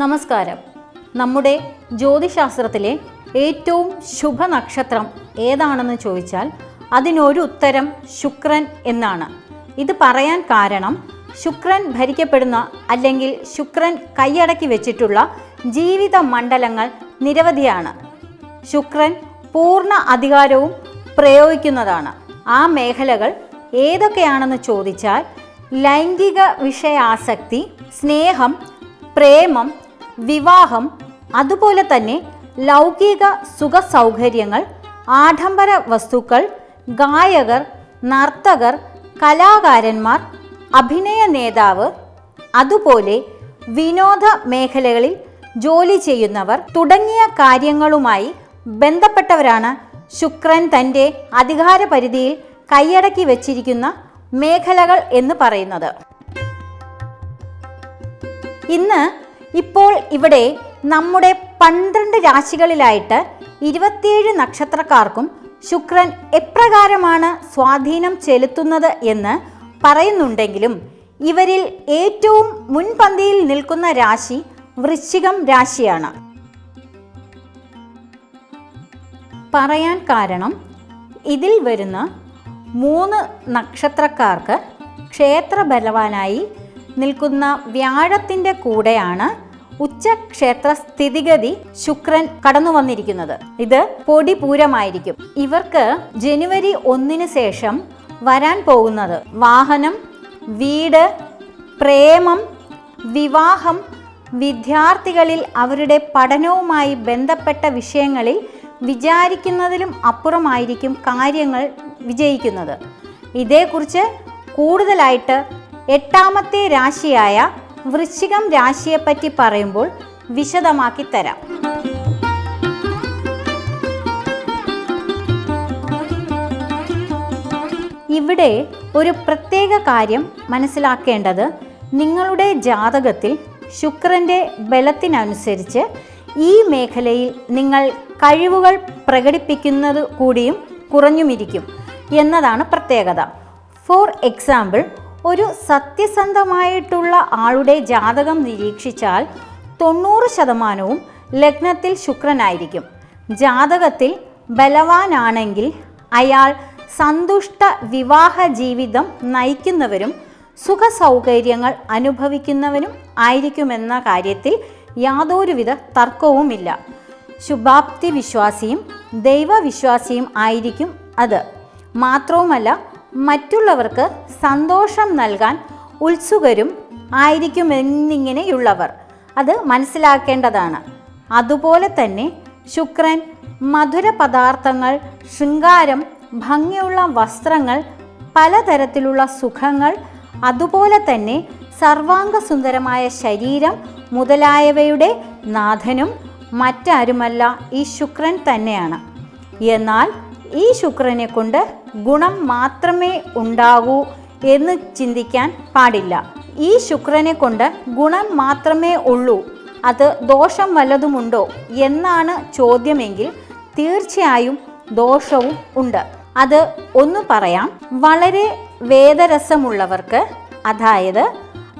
നമസ്കാരം. നമ്മുടെ ജ്യോതിശാസ്ത്രത്തിലെ ഏറ്റവും ശുഭ നക്ഷത്രം ഏതാണെന്ന് ചോദിച്ചാൽ അതിനൊരു ഉത്തരം ശുക്രൻ എന്നാണ്. ഇത് പറയാൻ കാരണം ശുക്രൻ ഭരിക്കപ്പെടുന്ന അല്ലെങ്കിൽ ശുക്രൻ കൈയടക്കി വെച്ചിട്ടുള്ള ജീവിത മണ്ഡലങ്ങൾ നിരവധിയാണ്. ശുക്രൻ പൂർണ അധികാരവും പ്രയോഗിക്കുന്നതാണ്. ആ മേഖലകൾ ഏതൊക്കെയാണെന്ന് ചോദിച്ചാൽ ലൈംഗിക വിഷയാസക്തി സ്നേഹം പ്രേമം വിവാഹം അതുപോലെ തന്നെ ലൗകിക സുഖ സൗകര്യങ്ങൾ ആഡംബര വസ്തുക്കൾ ഗായകർ നർത്തകർ കലാകാരന്മാർ അഭിനയ നേതാവ് അതുപോലെ വിനോദ മേഖലകളിൽ ജോലി ചെയ്യുന്നവർ തുടങ്ങിയ കാര്യങ്ങളുമായി ബന്ധപ്പെട്ടവരാണ് ശുക്രൻ തന്റെ അധികാര പരിധിയിൽ കൈയടക്കി വച്ചിരിക്കുന്ന മേഖലകൾ എന്ന് പറയുന്നത്. ഇന്ന് ഇപ്പോൾ ഇവിടെ നമ്മുടെ പന്ത്രണ്ട് രാശികളിലായിട്ട് ഇരുപത്തിയേഴ് നക്ഷത്രക്കാർക്കും ശുക്രൻ എപ്രകാരമാണ് സ്വാധീനം ചെലുത്തുന്നത് എന്ന് പറയുന്നുണ്ടെങ്കിലും ഇവരിൽ ഏറ്റവും മുൻപന്തിയിൽ നിൽക്കുന്ന രാശി വൃശ്ചികം രാശിയാണ്. പറയാൻ കാരണം ഇതിൽ വരുന്ന മൂന്ന് നക്ഷത്രക്കാർക്ക് ക്ഷേത്ര ബലവാനായി നിൽക്കുന്ന വ്യാഴത്തിന്റെ കൂടെയാണ് ഉച്ചക്ഷേത്ര സ്ഥിതിഗതി ശുക്രൻ കടന്നു വന്നിരിക്കുന്നത്. ഇത് പൊടിപൂരമായിരിക്കും. ഇവർക്ക് ജനുവരി ഒന്നിന് ശേഷം വരാൻ പോകുന്നത് വാഹനം വീട് പ്രേമം വിവാഹം വിദ്യാർത്ഥികളിൽ അവരുടെ പഠനവുമായി ബന്ധപ്പെട്ട വിഷയങ്ങളിൽ വിചാരിക്കുന്നതിലും അപ്പുറമായിരിക്കും കാര്യങ്ങൾ വിജയിക്കുന്നത്. ഇതേക്കുറിച്ച് കൂടുതലായിട്ട് എട്ടാമത്തെ രാശിയായ വൃശ്ചികം രാശിയെപ്പറ്റി പറയുമ്പോൾ വിശദമാക്കി തരാം. ഇവിടെ ഒരു പ്രത്യേക കാര്യം മനസ്സിലാക്കേണ്ടത് നിങ്ങളുടെ ജാതകത്തിൽ ശുക്രന്റെ ബലത്തിനനുസരിച്ച് ഈ മേഖലയിൽ നിങ്ങൾ കഴിവുകൾ പ്രകടിപ്പിക്കുന്നത് കൂടിയും കുറഞ്ഞുമിരിക്കും എന്നതാണ് പ്രത്യേകത. ഫോർ എക്സാമ്പിൾ ഒരു സത്യസന്ധമായിട്ടുള്ള ആളുടെ ജാതകം നിരീക്ഷിച്ചാൽ തൊണ്ണൂറ് ശതമാനവും ലഗ്നത്തിൽ ശുക്രനായിരിക്കും. ജാതകത്തിൽ ബലവാനാണെങ്കിൽ അയാൾ സന്തുഷ്ട വിവാഹ ജീവിതം നയിക്കുന്നവരും സുഖ സൗകര്യങ്ങൾ അനുഭവിക്കുന്നവനും ആയിരിക്കുമെന്ന കാര്യത്തിൽ യാതൊരുവിധ തർക്കവുമില്ല. ശുഭാപ്തി വിശ്വാസിയും ദൈവവിശ്വാസിയും ആയിരിക്കും അത്. മാത്രവുമല്ല മറ്റുള്ളവർക്ക് സന്തോഷം നൽകാൻ ഉത്സുകരും ആയിരിക്കുമെന്നിങ്ങനെയുള്ളവർ. അത് മനസ്സിലാക്കേണ്ടതാണ്. അതുപോലെ തന്നെ ശുക്രൻ മധുര പദാർത്ഥങ്ങൾ ശൃംഗാരം ഭംഗിയുള്ള വസ്ത്രങ്ങൾ പലതരത്തിലുള്ള സുഖങ്ങൾ അതുപോലെ തന്നെ സർവാംഗ സുന്ദരമായ ശരീരം മുതലായവയുടെ നാഥനും മറ്റാരുമല്ല ഈ ശുക്രൻ തന്നെയാണ്. എന്നാൽ ഈ ശുക്രനെ കൊണ്ട് ഗുണം മാത്രമേ ഉണ്ടാകൂ എന്ന് ചിന്തിക്കാൻ പാടില്ല. ഈ ശുക്രനെ കൊണ്ട് ഗുണം മാത്രമേ ഉള്ളൂ. അത് ദോഷം വല്ലതുമുണ്ടോ എന്നാണ് ചോദ്യമെങ്കിൽ തീർച്ചയായും ദോഷവും ഉണ്ട്. അത് ഒന്ന് പറയാം. വളരെ വേദരസമുള്ളവർക്ക് അതായത്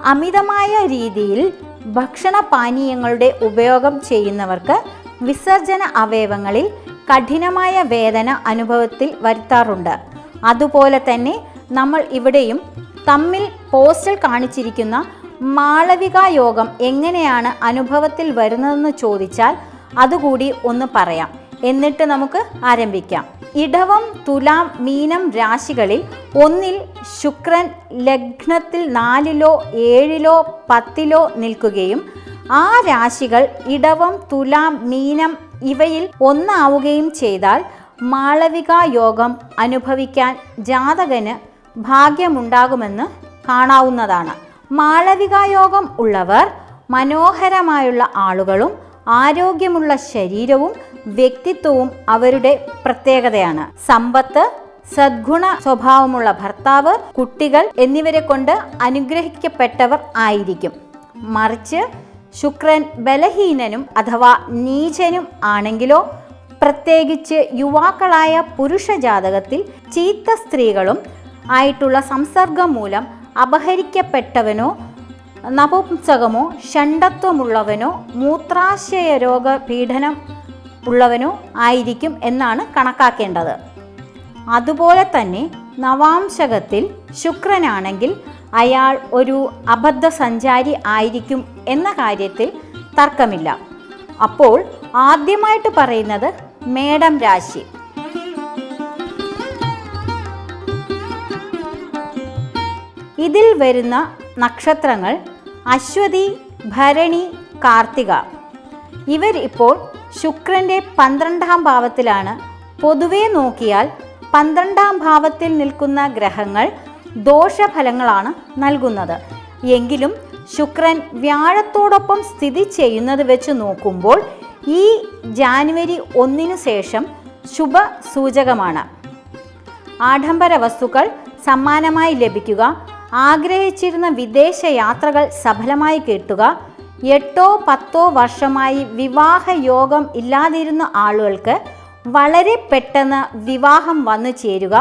അമിതമായ രീതിയിൽ ഭക്ഷണ പാനീയങ്ങളുടെ ഉപയോഗം ചെയ്യുന്നവർക്ക് വിസർജന അവയവങ്ങളിൽ കഠിനമായ വേദന അനുഭവത്തിൽ വരുത്താറുണ്ട്. അതുപോലെ തന്നെ നമ്മൾ ഇവിടെയും തമ്മിൽ പോസ്റ്റൽ കാണിച്ചിരിക്കുന്ന മാളവിക യോഗം എങ്ങനെയാണ് അനുഭവത്തിൽ വരുന്നതെന്ന് ചോദിച്ചാൽ അതുകൂടി ഒന്ന് പറയാം. എന്നിട്ട് നമുക്ക് ആരംഭിക്കാം. ഇടവം തുലാം മീനം രാശികളിൽ ഒന്നിൽ ശുക്രൻ ലഗ്നത്തിൽ നാലിലോ ഏഴിലോ പത്തിലോ നിൽക്കുകയും ആ രാശികൾ ഇടവം തുലാം മീനം ഇവയിൽ ഒന്നാവുകയും ചെയ്താൽ മാളവിക യോഗം അനുഭവിക്കാൻ ജാതകന് ഭാഗ്യമുണ്ടാകുമെന്ന് കാണാവുന്നതാണ്. മാളവിക യോഗം ഉള്ളവർ മനോഹരമായുള്ള ആളുകളും ആരോഗ്യമുള്ള ശരീരവും വ്യക്തിത്വവും അവരുടെ പ്രത്യേകതയാണ്. സമ്പത്ത് സദ്ഗുണ സ്വഭാവമുള്ള ഭർത്താവ് കുട്ടികൾ എന്നിവരെ കൊണ്ട് അനുഗ്രഹിക്കപ്പെട്ടവർ ആയിരിക്കും. മറിച്ച് ശുക്രൻ ബലഹീനനും അഥവാ നീചനും ആണെങ്കിലോ പ്രത്യേകിച്ച് യുവാക്കളായ പുരുഷ ജാതകത്തിൽ ചീത്ത സ്ത്രീകളും ആയിട്ടുള്ള സംസർഗം മൂലം അപഹരിക്കപ്പെട്ടവനോ നപുംസകമോ ഷണ്ടത്വമുള്ളവനോ മൂത്രാശയ രോഗ പീഡനം ഉള്ളവനോ ആയിരിക്കും എന്നാണ് കണക്കാക്കേണ്ടത്. അതുപോലെ തന്നെ നവാംശകത്തിൽ ശുക്രനാണെങ്കിൽ അയാൾ ഒരു അബദ്ധ സഞ്ചാരി ആയിരിക്കും എന്ന കാര്യത്തിൽ തർക്കമില്ല. അപ്പോൾ ആദ്യമായിട്ട് പറയുന്നത് മേടം രാശി. ഇതിൽ വരുന്ന നക്ഷത്രങ്ങൾ അശ്വതി ഭരണി കാർത്തിക. ഇവർ ഇപ്പോൾ ശുക്രന്റെ പന്ത്രണ്ടാം ഭാവത്തിലാണ്. പൊതുവെ നോക്കിയാൽ പന്ത്രണ്ടാം ഭാവത്തിൽ നിൽക്കുന്ന ഗ്രഹങ്ങൾ ദോഷഫലങ്ങളാണ് നൽകുന്നത്. എങ്കിലും ശുക്രൻ വ്യാഴത്തോടൊപ്പം സ്ഥിതി ചെയ്യുന്നത് വെച്ച് നോക്കുമ്പോൾ ഈ ജാനുവരി ഒന്നിനു ശേഷം ശുഭ സൂചകമാണ് ആഡംബര വസ്തുക്കൾ സമ്മാനമായി ലഭിക്കുക ആഗ്രഹിച്ചിരുന്ന വിദേശ യാത്രകൾ സഫലമായി കിട്ടുക എട്ടോ പത്തോ വർഷമായി വിവാഹ യോഗം ഇല്ലാതിരുന്ന ആളുകൾക്ക് വളരെ പെട്ടെന്ന് വിവാഹം വന്നു ചേരുക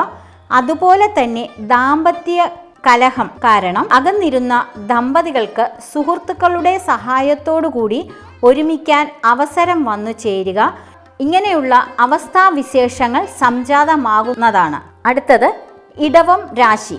അതുപോലെ തന്നെ ദാമ്പത്യ കലഹം കാരണം അകന്നിരുന്ന ദമ്പതികൾക്ക് സുഹൃത്തുക്കളുടെ സഹായത്തോടുകൂടി ഒരുമിക്കാൻ അവസരം വന്നു ചേരുക. ഇങ്ങനെയുള്ള അവസ്ഥാവിശേഷങ്ങൾ സംജാതമാകുന്നതാണ്. അടുത്തത് ഇടവം രാശി.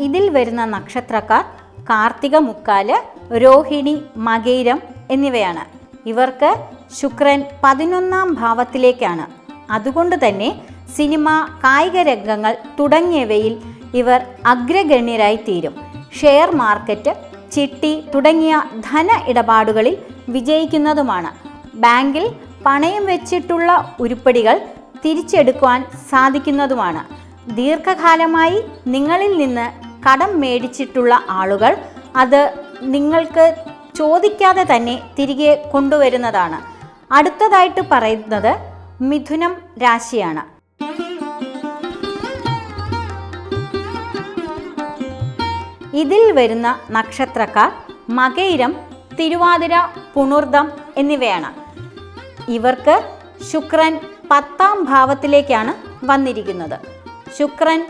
ഇതിൽ വരുന്ന നക്ഷത്രക്കാർ കാർത്തിക മുക്കാൽ രോഹിണി മകൈരം എന്നിവയാണ്. ഇവർക്ക് ശുക്രൻ പതിനൊന്നാം ഭാവത്തിലേക്കാണ്. അതുകൊണ്ട് തന്നെ സിനിമ കായിക രംഗങ്ങൾ തുടങ്ങിയവയിൽ ഇവർ അഗ്രഗണ്യരായി തീരും. ഷെയർ മാർക്കറ്റ് ചിട്ടി തുടങ്ങിയ ധന ഇടപാടുകളിൽ വിജയിക്കുന്നതുമാണ്. ബാങ്കിൽ പണയം വെച്ചിട്ടുള്ള ഉരുപ്പടികൾ തിരിച്ചെടുക്കുവാൻ സാധിക്കുന്നതുമാണ്. ദീർഘകാലമായി നിങ്ങളിൽ നിന്ന് കടം മേടിച്ചിട്ടുള്ള ആളുകൾ അത് നിങ്ങൾക്ക് ചോദിക്കാതെ തന്നെ തിരികെ കൊണ്ടുവരുന്നതാണ്. അടുത്തതായിട്ട് പറയുന്നത് മിഥുനം രാശിയാണ്. ഇതിൽ വരുന്ന നക്ഷത്രക്കാർ മകയിരം തിരുവാതിര പുണർദം എന്നിവയാണ്. ഇവർക്ക് ശുക്രൻ പത്താം ഭാവത്തിലേക്കാണ് വന്നിരിക്കുന്നത്. ശുക്രൻ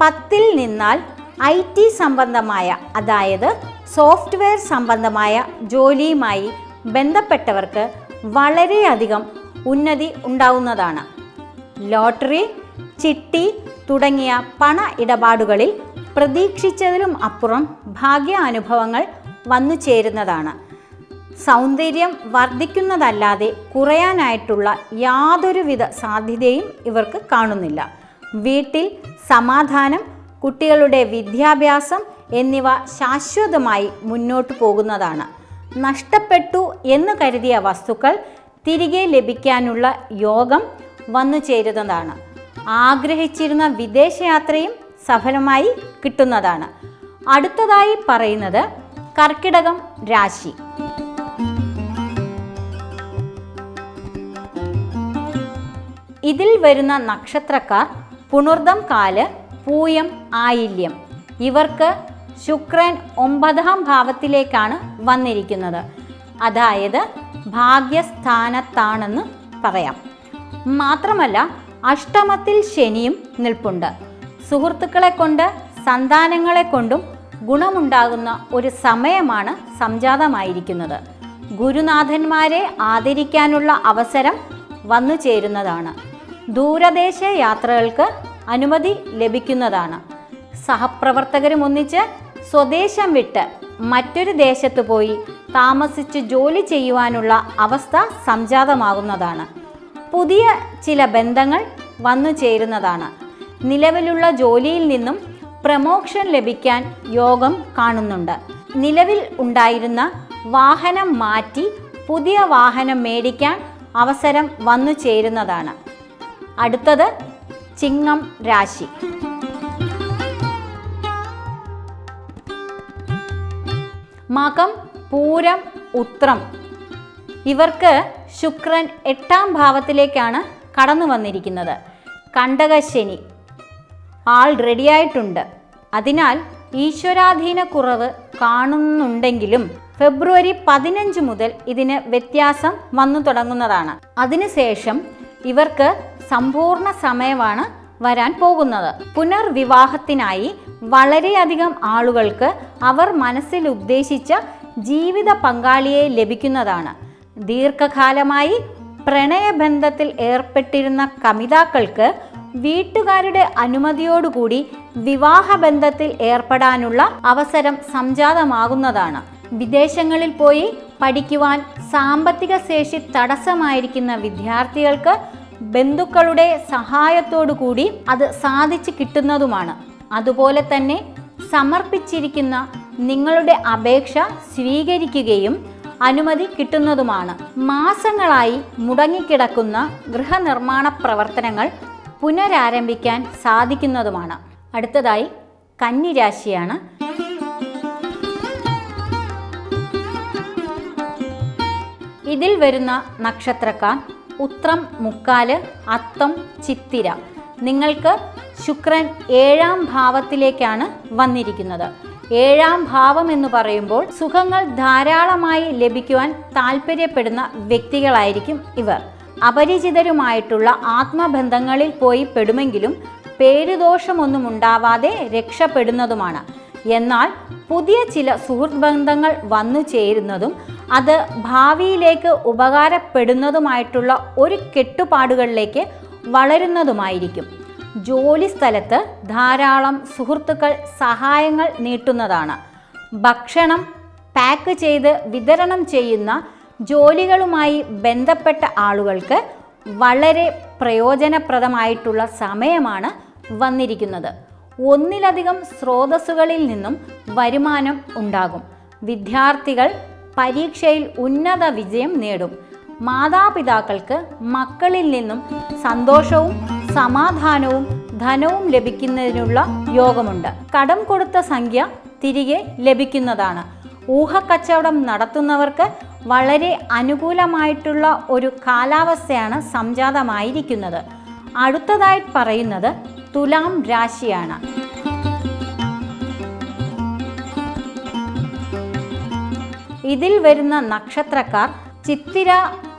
പത്തിൽ നിന്നാൽ ഐ ടി സംബന്ധമായ അതായത് സോഫ്റ്റ്വെയർ സംബന്ധമായ ജോലിയുമായി ബന്ധപ്പെട്ടവർക്ക് വളരെയധികം ഉന്നതി ഉണ്ടാവുന്നതാണ്. ലോട്ടറി ചിട്ടി തുടങ്ങിയ പണ ഇടപാടുകളിൽ പ്രതീക്ഷിച്ചതിലും അപ്പുറം ഭാഗ്യ അനുഭവങ്ങൾ വന്നു ചേരുന്നതാണ്. സൗന്ദര്യം വർദ്ധിക്കുന്നതല്ലാതെ കുറയാനായിട്ടുള്ള യാതൊരുവിധ സാധ്യതയും ഇവർക്ക് കാണുന്നില്ല. വീട്ടിൽ സമാധാനം കുട്ടികളുടെ വിദ്യാഭ്യാസം എന്നിവ ശാശ്വതമായി മുന്നോട്ട് പോകുന്നതാണ്. നഷ്ടപ്പെട്ടു എന്ന് കരുതിയ വസ്തുക്കൾ തിരികെ ലഭിക്കാനുള്ള യോഗം വന്നു ചേരുന്നതാണ്. ആഗ്രഹിച്ചിരുന്ന വിദേശയാത്രയും സഫലമായി കിട്ടുന്നതാണ്. അടുത്തതായി പറയുന്നത് കർക്കിടകം രാശി. ഇതിൽ വരുന്ന നക്ഷത്രക്കാർ പുണർദം കാൽ പൂയം ആയില്യം. ഇവർക്ക് ശുക്രൻ ഒമ്പതാം ഭാവത്തിലേക്കാണ് വന്നിരിക്കുന്നത്. അതായത് ഭാഗ്യസ്ഥാനത്താണെന്ന് പറയാം. മാത്രമല്ല അഷ്ടമത്തിൽ ശനിയും നിൽപ്പുണ്ട്. സുഹൃത്തുക്കളെ കൊണ്ട് സന്താനങ്ങളെ കൊണ്ടും ഗുണമുണ്ടാകുന്ന ഒരു സമയമാണ് സംജാതമായിരിക്കുന്നത്. ഗുരുനാഥന്മാരെ ആദരിക്കാനുള്ള അവസരം വന്നു ചേരുന്നതാണ്. ദൂരദേശ യാത്രകൾക്ക് അനുമതി ലഭിക്കുന്നതാണ്. സഹപ്രവർത്തകരും ഒന്നിച്ച് സ്വദേശം വിട്ട് മറ്റൊരു ദേശത്ത് പോയി താമസിച്ച് ജോലി ചെയ്യുവാനുള്ള അവസ്ഥ സംജാതമാകുന്നതാണ്. പുതിയ ചില ബന്ധങ്ങൾ വന്നു ചേരുന്നതാണ്. നിലവിലുള്ള ജോലിയിൽ നിന്നും പ്രമോഷൻ ലഭിക്കാൻ യോഗം കാണുന്നുണ്ട്. നിലവിൽ ഉണ്ടായിരുന്ന വാഹനം മാറ്റി പുതിയ വാഹനം മേടിക്കാൻ അവസരം വന്നു ചേരുന്നതാണ്. അടുത്തത് ചിങ്ങം രാശി. മകം പൂരം ഉത്രം. ഇവർക്ക് ശുക്രൻ എട്ടാം ഭാവത്തിലേക്കാണ് കടന്നു വന്നിരിക്കുന്നത്. കണ്ടകശനി ആൾ റെഡിയായിട്ടുണ്ട് അതിനാൽ ഈശ്വരാധീന കുറവ് കാണുന്നുണ്ടെങ്കിലും ഫെബ്രുവരി പതിനഞ്ച് മുതൽ ഇതിന് വ്യത്യാസം വന്നു തുടങ്ങുന്നതാണ്. അതിനുശേഷം ഇവർക്ക് സമ്പൂർണ സമയമാണ് വരാൻ പോകുന്നത്. പുനർവിവാഹത്തിനായി വളരെയധികം ആളുകൾക്ക് അവർ മനസ്സിൽ ഉദ്ദേശിച്ച ജീവിത പങ്കാളിയെ ലഭിക്കുന്നതാണ്. ദീർഘകാലമായി പ്രണയബന്ധത്തിൽ ഏർപ്പെട്ടിരുന്ന കമിതാക്കൾക്ക് വീട്ടുകാരുടെ അനുമതിയോടുകൂടി വിവാഹബന്ധത്തിൽ ഏർപ്പെടാനുള്ള അവസരം സംജാതമാകുന്നതാണ്. വിദേശങ്ങളിൽ പോയി പഠിക്കുവാൻ സാമ്പത്തിക ശേഷി തടസ്സമായിരിക്കുന്ന വിദ്യാർത്ഥികൾക്ക് ബന്ധുക്കളുടെ സഹായത്തോടു കൂടി അത് സാധിച്ചു കിട്ടുന്നതുമാണ്. അതുപോലെ തന്നെ സമർപ്പിച്ചിരിക്കുന്ന നിങ്ങളുടെ അപേക്ഷ സ്വീകരിക്കുകയും അനുമതി കിട്ടുന്നതുമാണ്. മാസങ്ങളായി മുടങ്ങിക്കിടക്കുന്ന ഗൃഹനിർമ്മാണ പ്രവർത്തനങ്ങൾ പുനരാരംഭിക്കാൻ സാധിക്കുന്നതുമാണ്. അടുത്തതായി കന്നിരാശിയാണ്. ഇതിൽ വരുന്ന നക്ഷത്രക്കാർ ഉത്രം മുക്കാൽ അത്തം ചിത്തിര. നിങ്ങൾക്ക് ശുക്രൻ ഏഴാം ഭാവത്തിലേക്കാണ് വന്നിരിക്കുന്നത്. ഏഴാം ഭാവം എന്ന് പറയുമ്പോൾ സുഖങ്ങൾ ധാരാളമായി ലഭിക്കുവാൻ താല്പര്യപ്പെടുന്ന വ്യക്തികളായിരിക്കും ഇവർ. അപരിചിതരുമായിട്ടുള്ള ആത്മബന്ധങ്ങളിൽ പോയി പെടുമെങ്കിലും പേരുദോഷമൊന്നും ഉണ്ടാവാതെ രക്ഷപ്പെടുന്നതുമാണ്. എന്നാൽ പുതിയ ചില സുഹൃത്ത് ബന്ധങ്ങൾ വന്നു ചേരുന്നതും അത് ഭാവിയിലേക്ക് ഉപകാരപ്പെടുന്നതുമായിട്ടുള്ള ഒരു കെട്ടുപാടുകളിലേക്ക് വളരുന്നതുമായിരിക്കും. ജോലി സ്ഥലത്ത് ധാരാളം സുഹൃത്തുക്കൾ സഹായങ്ങൾ നീട്ടുന്നതാണ്. ഭക്ഷണം പാക്ക് ചെയ്ത് വിതരണം ചെയ്യുന്ന ജോലികളുമായി ബന്ധപ്പെട്ട ആളുകൾക്ക് വളരെ പ്രയോജനപ്രദമായിട്ടുള്ള സമയമാണ് വന്നിരിക്കുന്നത്. ഒന്നിലധികം സ്രോതസ്സുകളിൽ നിന്നും വരുമാനം ഉണ്ടാകും. വിദ്യാർത്ഥികൾ പരീക്ഷയിൽ ഉന്നത വിജയം നേടും. മാതാപിതാക്കൾക്ക് മക്കളിൽ നിന്നും സന്തോഷവും സമാധാനവും ധനവും ലഭിക്കുന്നതിനുള്ള യോഗമുണ്ട്. കടം കൊടുത്ത സംഖ്യ തിരികെ ലഭിക്കുന്നതാണ്. ഊഹക്കച്ചവടം നടത്തുന്നവർക്ക് വളരെ അനുകൂലമായിട്ടുള്ള ഒരു കാലാവസ്ഥയാണ് സംജാതമായിരിക്കുന്നത്. അടുത്തതായി പറയുന്നത് തുലാം രാശിയാണ്. ഇതിൽ വരുന്ന നക്ഷത്രക്കാർ ചിത്തിര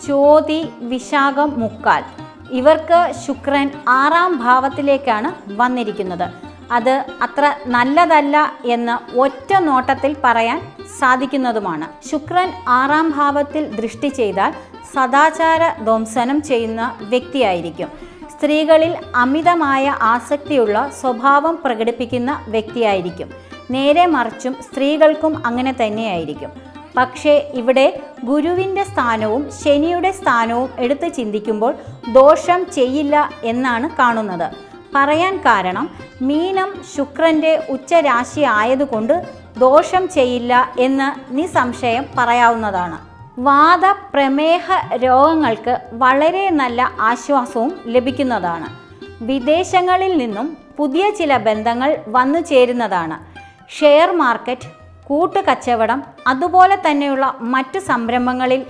ചോതി വിശാഖം മുക്കാൽ. ഇവർക്ക് ശുക്രൻ ആറാം ഭാവത്തിലേക്കാണ് വന്നിരിക്കുന്നത്. അത് അത്ര നല്ലതല്ല എന്ന് ഒറ്റ നോട്ടത്തിൽ പറയാൻ സാധിക്കുന്നതുമാണ്. ശുക്രൻ ആറാം ഭാവത്തിൽ ദൃഷ്ടി ചെയ്താൽ സദാചാര ധ്വംസനം ചെയ്യുന്ന വ്യക്തിയായിരിക്കും. സ്ത്രീകളിൽ അമിതമായ ആസക്തിയുള്ള സ്വഭാവം പ്രകടിപ്പിക്കുന്ന വ്യക്തിയായിരിക്കും. നേരെ മറിച്ചും സ്ത്രീകൾക്കും അങ്ങനെ തന്നെയായിരിക്കും. പക്ഷേ ഇവിടെ ഗുരുവിന്റെ സ്ഥാനവും ശനിയുടെ സ്ഥാനവും എടുത്ത് ചിന്തിക്കുമ്പോൾ ദോഷം ചെയ്യില്ല എന്നാണ് കാണുന്നത്. പറയാൻ കാരണം മീനം ശുക്രന്റെ ഉച്ചരാശി ആയതുകൊണ്ട് ദോഷം ചെയ്യില്ല എന്ന് നിസംശയം പറയാവുന്നതാണ്. വാദ പ്രമേഹ രോഗങ്ങൾക്ക് വളരെ നല്ല ആശ്വാസവും ലഭിക്കുന്നതാണ്. വിദേശങ്ങളിൽ നിന്നും പുതിയ ചില ബന്ധങ്ങൾ വന്നു ചേരുന്നതാണ്. ഷെയർ മാർക്കറ്റ് കൂട്ടുകച്ചവടം അതുപോലെ തന്നെയുള്ള മറ്റു സംരംഭങ്ങളിൽ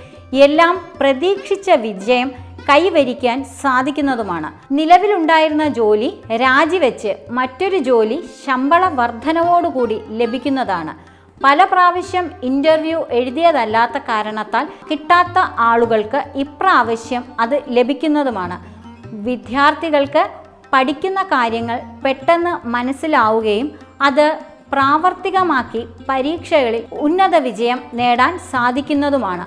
എല്ലാം പ്രതീക്ഷിച്ച വിജയം കൈവരിക്കാൻ സാധിക്കുന്നതുമാണ്. നിലവിലുണ്ടായിരുന്ന ജോലി രാജിവെച്ച് മറ്റൊരു ജോലി ശമ്പള വർധനവോടുകൂടി ലഭിക്കുന്നതാണ്. പല പ്രാവശ്യം ഇന്റർവ്യൂ എഴുതിയതല്ലാത്ത കാരണത്താൽ കിട്ടാത്ത ആളുകൾക്ക് ഇപ്രാവശ്യം അത് ലഭിക്കുന്നതുമാണ്. വിദ്യാർത്ഥികൾക്ക് പഠിക്കുന്ന കാര്യങ്ങൾ പെട്ടെന്ന് മനസ്സിലാവുകയും അത് പ്രാവർത്തികമാക്കി പരീക്ഷകളിൽ ഉന്നത വിജയം നേടാൻ സാധിക്കുന്നതുമാണ്.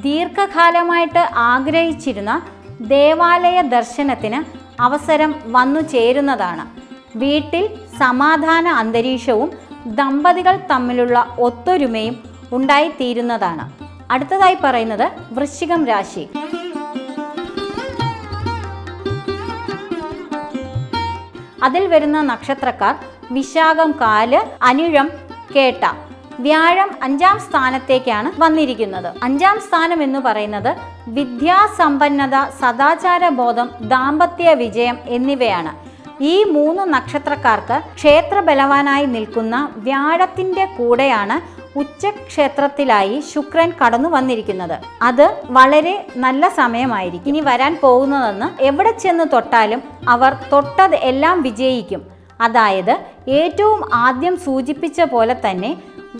ദീർഘകാലമായിട്ട് ആഗ്രഹിച്ചിരുന്ന ദേവാലയ ദർശനത്തിന് അവസരം വന്നു ചേരുന്നതാണ്. വീട്ടിൽ സമാധാന അന്തരീക്ഷവും ദമ്പതികൾ തമ്മിലുള്ള ഒത്തൊരുമയും ഉണ്ടായിത്തീരുന്നതാണ്. അടുത്തതായി പറയുന്നത് വൃശ്ചികം രാശി. അതിൽ വരുന്ന നക്ഷത്രക്കാർ വിശാഖം കാൽ അനിഴം കേട്ട. വ്യാഴം അഞ്ചാം സ്ഥാനത്തേക്കാണ് വന്നിരിക്കുന്നത്. അഞ്ചാം സ്ഥാനം എന്ന് പറയുന്നത് വിദ്യാസമ്പന്നത സദാചാര ബോധം ദാമ്പത്യ വിജയം എന്നിവയാണ്. ഈ മൂന്ന് നക്ഷത്രക്കാർക്ക് ക്ഷേത്ര ബലവാനായി നിൽക്കുന്ന വ്യാഴത്തിന്റെ കൂടെയാണ് ഉച്ചക്ഷേത്രത്തിലായി ശുക്രൻ കടന്നു വന്നിരിക്കുന്നത്. അത് വളരെ നല്ല സമയമായിരിക്കും. ഇനി വരാൻ പോകുന്നതെന്ന് എവിടെ ചെന്ന് തൊട്ടാലും അവർ തൊട്ടത് എല്ലാം വിജയിക്കും. അതായത് ഏറ്റവും ആദ്യം സൂചിപ്പിച്ച പോലെ തന്നെ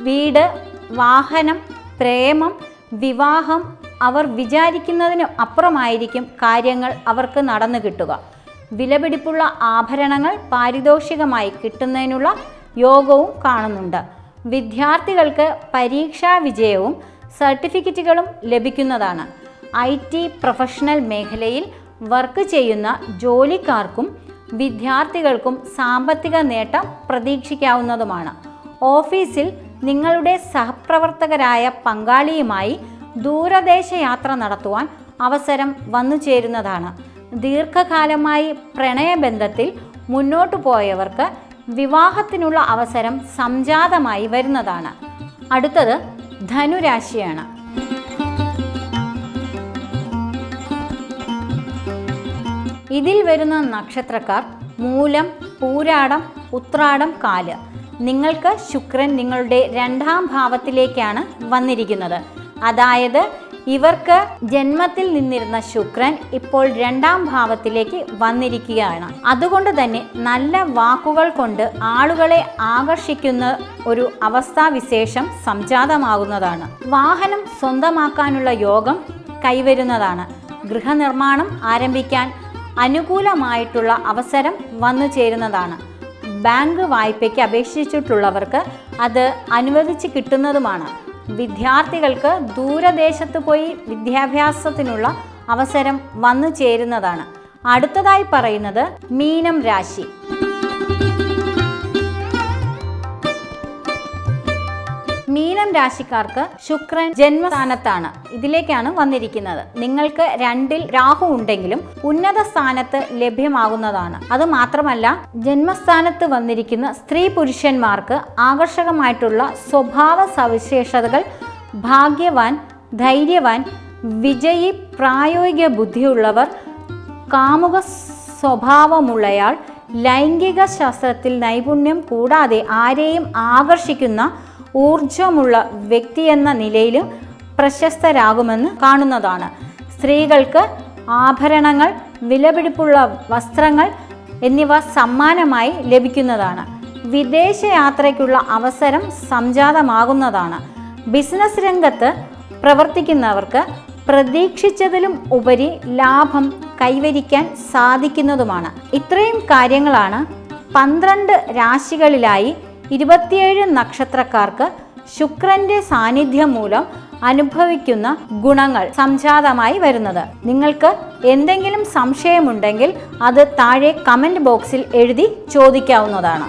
വീട് വാഹനം പ്രേമം വിവാഹം അവർ വിചാരിക്കുന്നതിന് അപ്പുറമായിരിക്കും കാര്യങ്ങൾ അവർക്ക് നടന്നു കിട്ടുക. വിലപിടിപ്പുള്ള ആഭരണങ്ങൾ പാരിതോഷികമായി കിട്ടുന്നതിനുള്ള യോഗവും കാണുന്നുണ്ട്. വിദ്യാർത്ഥികൾക്ക് പരീക്ഷാ വിജയവും സർട്ടിഫിക്കറ്റുകളും ലഭിക്കുന്നതാണ്. ഐ ടി പ്രൊഫഷണൽ മേഖലയിൽ വർക്ക് ചെയ്യുന്ന ജോലിക്കാർക്കും വിദ്യാർത്ഥികൾക്കും സാമ്പത്തിക നേട്ടം പ്രതീക്ഷിക്കാവുന്നതുമാണ്. ഓഫീസിൽ നിങ്ങളുടെ സഹപ്രവർത്തകരായ പങ്കാളിയുമായി ദൂരദേശ യാത്ര നടത്തുവാൻ അവസരം വന്നു ചേരുന്നതാണ്. ദീർഘകാലമായി പ്രണയബന്ധത്തിൽ മുന്നോട്ടു പോയവർക്ക് വിവാഹത്തിനുള്ള അവസരം സംജാതമായി വരുന്നതാണ്. അടുത്തത് ധനുരാശിയാണ്. ഇതിൽ വരുന്ന നക്ഷത്രക്കാർ മൂലം പൂരാടം ഉത്രാടം കാൽ. നിങ്ങൾക്ക് ശുക്രൻ നിങ്ങളുടെ രണ്ടാം ഭാവത്തിലേക്കാണ് വന്നിരിക്കുന്നത്. അതായത് ഇവർക്ക് ജന്മത്തിൽ നിന്നിരുന്ന ശുക്രൻ ഇപ്പോൾ രണ്ടാം ഭാവത്തിലേക്ക് വന്നിരിക്കുകയാണ്. അതുകൊണ്ട് തന്നെ നല്ല വാക്കുകൾ കൊണ്ട് ആളുകളെ ആകർഷിക്കുന്ന ഒരു അവസ്ഥാവിശേഷം സംജാതമാകുന്നതാണ്. വാഹനം സ്വന്തമാക്കാനുള്ള യോഗം കൈവരുന്നതാണ്. ഗൃഹനിർമ്മാണം ആരംഭിക്കാൻ അനുകൂലമായിട്ടുള്ള അവസരം വന്നു ചേരുന്നതാണ്. ബാങ്ക് വായ്പയ്ക്ക് അപേക്ഷിച്ചിട്ടുള്ളവർക്ക് അത് അനുവദിച്ച് കിട്ടുന്നതുമാണ്. വിദ്യാർത്ഥികൾക്ക് ദൂരദേശത്ത് പോയി വിദ്യാഭ്യാസത്തിനുള്ള അവസരം വന്നു ചേരുന്നതാണ്. അടുത്തതായി പറയുന്നത് മീനം രാശി. മീനം രാശിക്കാർക്ക് ശുക്രൻ ജന്മസ്ഥാനത്താണ്. ഇതിലേക്കാണ് വന്നിരിക്കുന്നത്. നിങ്ങൾക്ക് രണ്ടിൽ രാഹു ഉണ്ടെങ്കിലും ഉന്നത സ്ഥാനത്ത് ലഭ്യമാകുന്നതാണ്. അത് മാത്രമല്ല ജന്മസ്ഥാനത്ത് വന്നിരിക്കുന്ന സ്ത്രീ പുരുഷന്മാർക്ക് ആകർഷകമായിട്ടുള്ള സ്വഭാവ സവിശേഷതകൾ ഭാഗ്യവാൻ ധൈര്യവാൻ വിജയി പ്രായോഗിക ബുദ്ധിയുള്ളവർ കാമുക സ്വഭാവമുള്ളയാൾ ലൈംഗിക ശാസ്ത്രത്തിൽ നൈപുണ്യം കൂടാതെ ആരെയും ആകർഷിക്കുന്ന ഊർജമുള്ള വ്യക്തി എന്ന നിലയിലും പ്രശസ്തരാകുമെന്ന് കാണുന്നതാണ്. സ്ത്രീകൾക്ക് ആഭരണങ്ങൾ വിലപിടിപ്പുള്ള വസ്ത്രങ്ങൾ എന്നിവ സമ്മാനമായി ലഭിക്കുന്നതാണ്. വിദേശയാത്രയ്ക്കുള്ള അവസരം സംജാതമാകുന്നതാണ്. ബിസിനസ് രംഗത്ത് പ്രവർത്തിക്കുന്നവർക്ക് പ്രതീക്ഷിച്ചതിലും ഉപരി ലാഭം കൈവരിക്കാൻ സാധിക്കുന്നതുമാണ്. ഇത്രയും കാര്യങ്ങളാണ് പന്ത്രണ്ട് രാശികളിലായി ഇരുപത്തിയേഴ് നക്ഷത്രക്കാർക്ക് ശുക്രന്റെ സാന്നിധ്യം മൂലം അനുഭവിക്കുന്ന ഗുണങ്ങൾ സംജാതമായി വരുന്നത്. നിങ്ങൾക്ക് എന്തെങ്കിലും സംശയമുണ്ടെങ്കിൽ അത് താഴെ കമന്റ് ബോക്സിൽ എഴുതി ചോദിക്കാവുന്നതാണ്.